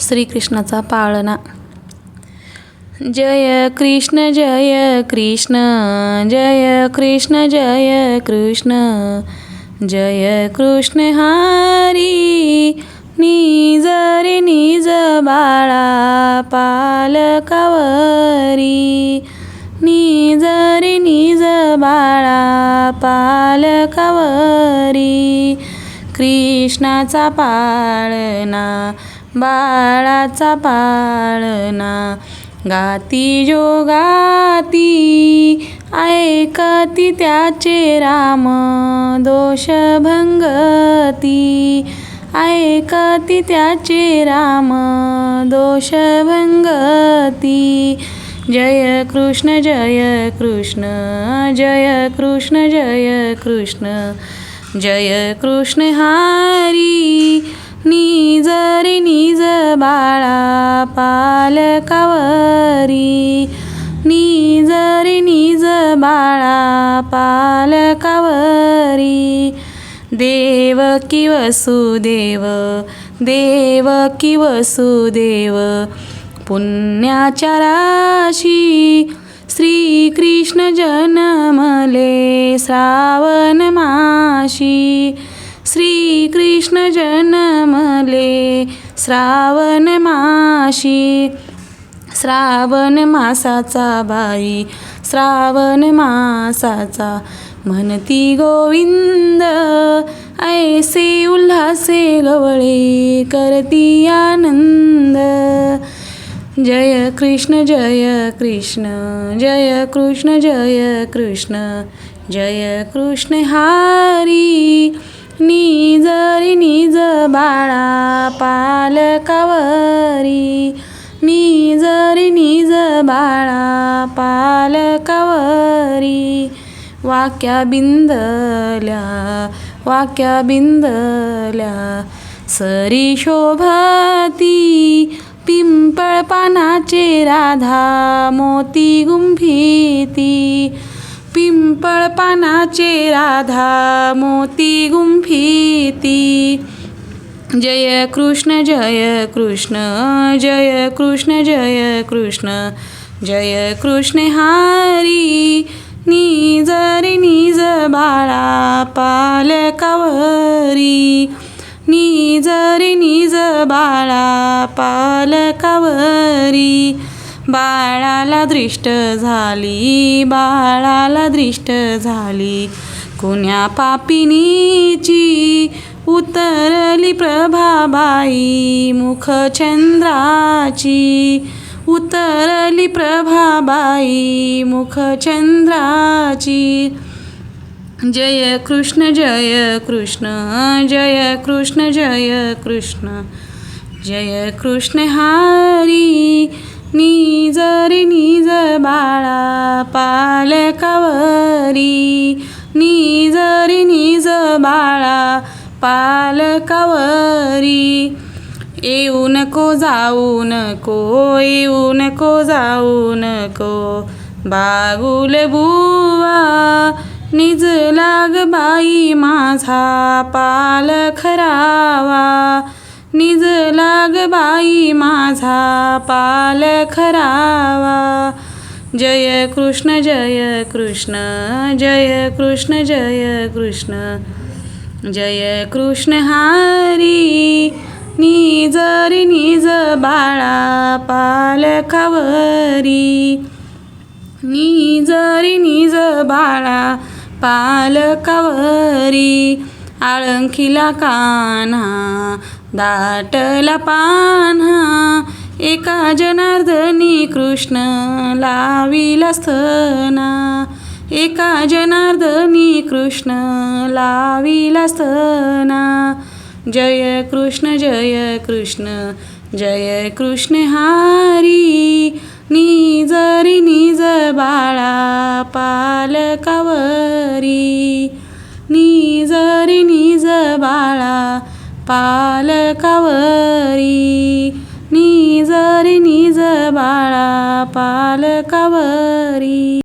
श्रीकृष्णाचा पाळणा. जय कृष्ण जय कृष्ण जय कृष्ण जय कृष्ण जय कृष्ण हरी निज रे निज बाळा पालकावरी निज रे निज बाळा पालकावरी कृष्णाचा पाळणा बाळाचा पाळणा. गाती जो गाती ऐकती त्याचे राम. दोष भंगती ऐकती त्याचे राम. दोष भंगती जय कृष्ण जय कृष्ण जय कृष्ण जय कृष्ण जय कृष्ण हरी. निज रे निज बाळा पालकावरी. निज रे निज बाळा पालकावरी. देव की वसुदेव देव की वसुदेव पुण्याच्या राशी श्रीकृष्ण जन्मले श्रावण माशी. श्रीकृष्ण जन्मले श्रावण माशी श्रावण मासाचा बाई श्रावण मासाचा म्हणती गोविंद ऐसे उल्हासे गवळे करती आनंद. जय कृष्ण जय कृष्ण जय कृष्ण जय कृष्ण जय कृष्ण हारी निज निज बाळा पालकावरी. निज निज बाळा पालकावरी. वाक्या बिंदल्या वाक्या बिंदल्या. सरी शोभती पिंपळ पानाचे राधा मोती गुंफीती पिंपळ पानाचे राधा मोती गुंफिती. जय कृष्ण जय कृष्ण जय कृष्ण जय कृष्ण जय कृष्ण हारी. निज रे निज बाळा पालकावरी निज रे निज बाळा पालकावरी बाळाला दृष्ट झाली बाळाला दृष्ट झाली. कुण्या पापिनीची उतरली प्रभाबाई मुखचंद्राची उतरली प्रभाबाई मुखचंद्राची. जय कृष्ण जय कृष्ण जय कृष्ण जय कृष्ण. जय कृष्ण हारी निज रे निज बाळा पालकावरी. निज रे निज बाळा पालकावरी. येऊ नको जाऊ नको येऊ नको जाऊ नको. बागुल बुवा निज लाग बाई माझा पाल खरावा निज लाग बाई माझा पाल खरावा. जय कृष्ण जय कृष्ण जय कृष्ण जय कृष्ण. जय कृष्ण हारी निजरी निज बाळा पालकावरी खवरी. निजरी निज बाळा पालकावरी आळंखीला कान्हा दाटला पान्हा एका जनार्दनी कृष्ण लाविला स्थना. एका जनार्दनी कृष्ण लाविला स्थना. जय कृष्ण जय कृष्ण जय कृष्ण हारी. पालकावरी. निजरी निज बाळा पालकावरी.